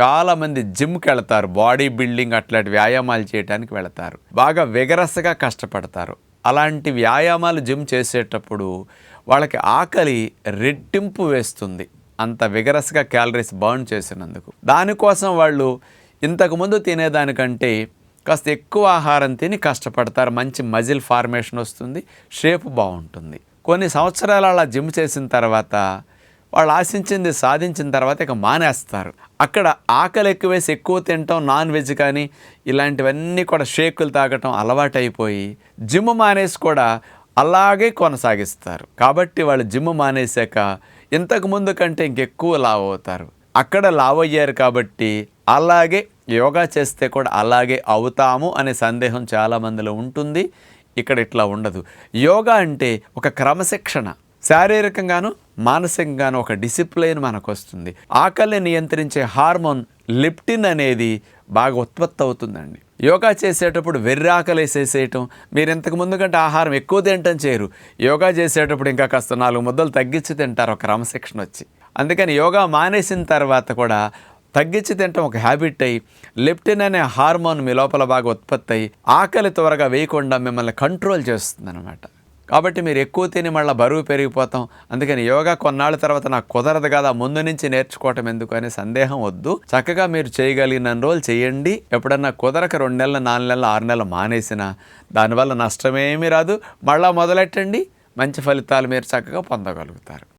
చాలామంది జిమ్కి వెళతారు బాడీ బిల్డింగ్ అట్లాంటి వ్యాయామాలు చేయడానికి వెళతారు. బాగా విగరస్గా కష్టపడతారు. అలాంటి వ్యాయామాలు జిమ్ చేసేటప్పుడు వాళ్ళకి ఆకలి రెట్టింపు వేస్తుంది. అంత విగరస్గా క్యాలరీస్ బర్న్ చేసినందుకు. దానికోసం వాళ్ళు ఇంతకుముందు తినేదానికంటే కాస్త ఎక్కువ ఆహారం తిని కష్టపడతారు. మంచి మజిల్ ఫార్మేషన్ వస్తుంది షేప్ బాగుంటుంది. కొన్ని సంవత్సరాలు అలా జిమ్ చేసిన తర్వాత వాళ్ళు ఆశించింది సాధించిన తర్వాత ఇక మానేస్తారు. అక్కడ ఆకలి ఎక్కువేసి ఎక్కువ తినటం నాన్ వెజ్ కానీ ఇలాంటివన్నీ కూడా షేకులు తాగటం అలవాటైపోయి జిమ్ మానేసి కూడా అలాగే కొనసాగిస్తారు. కాబట్టి వాళ్ళు జిమ్ మానేశాక ఇంతకు ముందు కంటే ఇంకెక్కువ లావ్ అవుతారు. అక్కడ లావ్ అయ్యారు కాబట్టి అలాగే యోగా చేస్తే కూడా అలాగే అవుతాము అనే సందేహం చాలామందిలో ఉంటుంది. ఇక్కడ ఇట్లా ఉండదు. యోగా అంటే ఒక క్రమశిక్షణ. శారీరకంగాను మానసికంగాను ఒక డిసిప్లైన్ మనకు వస్తుంది ఆకలిని నియంత్రించే హార్మోన్ లిప్టిన్ అనేది బాగా ఉత్పత్తి అవుతుందండి. యోగా చేసేటప్పుడు వెర్రి ఆకలి వేసేసేయటం మీరు ఇంతకు ముందు కంటే ఆహారం ఎక్కువ తినటం చేయరు. యోగా చేసేటప్పుడు ఇంకా కాస్త నాలుగు ముద్దలు తగ్గించి తింటారు ఒక క్రమశిక్షణ వచ్చి. అందుకని యోగా మానేసిన తర్వాత కూడా తగ్గించి తినటం ఒక హ్యాబిట్ అయ్యి లెప్టిన్ అనే హార్మోన్ మీ లోపల బాగా ఉత్పత్తి అయ్యి ఆకలి త్వరగా వేయకుండా మిమ్మల్ని కంట్రోల్ చేస్తుంది అనమాట కాబట్టి మీరు ఎక్కువ తిని మళ్ళీ బరువు పెరిగిపోతాం. అందుకని యోగా కొన్నాళ్ళ తర్వాత నాకు కుదరదు కదా ముందు నుంచి నేర్చుకోవటం ఎందుకు అనే సందేహం వద్దు. చక్కగా మీరు చేయగలిగిన రోజులు చేయండి. ఎప్పుడన్నా కుదరక రెండు నెలలు నాలుగు నెలలు ఆరు నెలలు మానేసిన దానివల్ల నష్టమేమీ రాదు. మళ్ళీ మొదలెట్టండి. మంచి ఫలితాలు మీరు చక్కగా పొందగలుగుతారు.